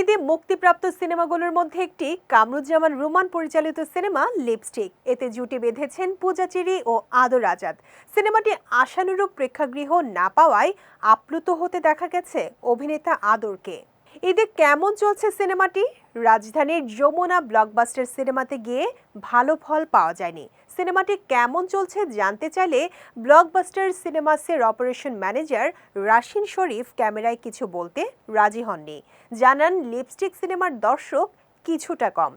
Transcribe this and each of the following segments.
ঈদে মুক্তিপ্রাপ্ত সিনেমাগুলোর মধ্যে একটি কামরুজ্জামান রোমান পরিচালিত সিনেমা লিপস্টিক। এতে জুটি বেঁধেছেন পূজাচেরি ও আদর আজাদ। সিনেমাটি আশানুরূপ প্রেক্ষাগৃহ না পাওয়ায় আপ্লুত হতে দেখা গেছে অভিনেতা আদরকে। ঈদে কেমন চলছে সিনেমাটি? রাজধানীর যমুনা ব্লকবাস্টার সিনেমাতে গিয়ে ভালো ফল পাওয়া যায়নি। সিনেমাটি কেমন চলছে জানতে চাইলে ব্লকবাস্টার সিনেমাসের অপারেশন ম্যানেজার রাশিন শরীফ ক্যামেরায় কিছু বলতে রাজি হননি। জানান লিপস্টিক সিনেমার দর্শক কিছুটা কম।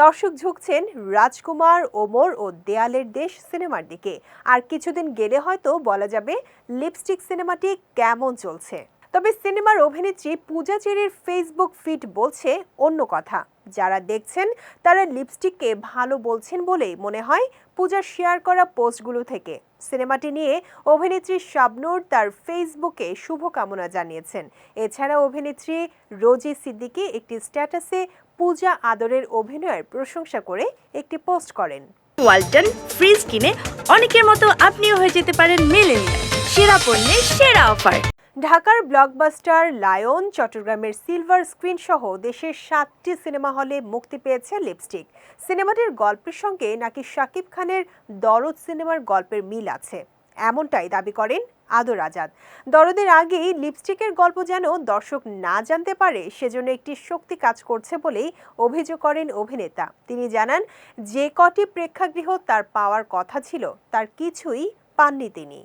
দর্শক ঝুঁকছেন রাজকুমার, ওমর ও দেয়ালের দেশ সিনেমার দিকে। আর কিছুদিন গেলে হয়তো বলা যাবে লিপস্টিক সিনেমাটি কেমন চলছে। তবে সিনেমার অভিনেত্রী পূজা চেরির ফেসবুক ফিড বলছে অন্য কথা। যারা দেখছেন, তারা লিপস্টিককে ভালো বলছেন বলেই মনে হয় পূজা শেয়ার করা পোস্টগুলো থেকে। সিনেমাটি নিয়ে অভিনেত্রী শাবনূর তার ফেসবুকে শুভকামনা জানিয়েছেন। এছাড়া অভিনেত্রী রোজি সিদ্দিকি একটি স্ট্যাটাসে পূজা আদরের অভিনয়ের প্রশংসা করে একটি পোস্ট করেন। ওয়ালটন ফ্রিজ কিনে অনেকের মতো আপনিও হয়ে যেতে পারেন মেলেনিয়া সেরা পণ্যের সেরা অফার। ঢাকার ব্লকবাস্টার লায়ন চট্টগ্রামের সিলভার স্ক্রিন সহ দেশের সাতটি সিনেমা হলে মুক্তি পেয়েছে লিপস্টিক। সিনেমাটির গল্পের সঙ্গে নাকি শাকিব খানের দরদ সিনেমার গল্পের মিল আছে? এমনটাই দাবি করেন আদর আজাদ। দরদের আগেই লিপস্টিকের গল্প যেন দর্শক না জানতে পারে, সেজন্য একটি শক্তি কাজ করছে বলেই অভিযোগ করেন অভিনেতা। তিনি জানান, যে কটি প্রেক্ষাগৃহ তার পাওয়ার কথা ছিল, তার কিছুই পাননি তিনি।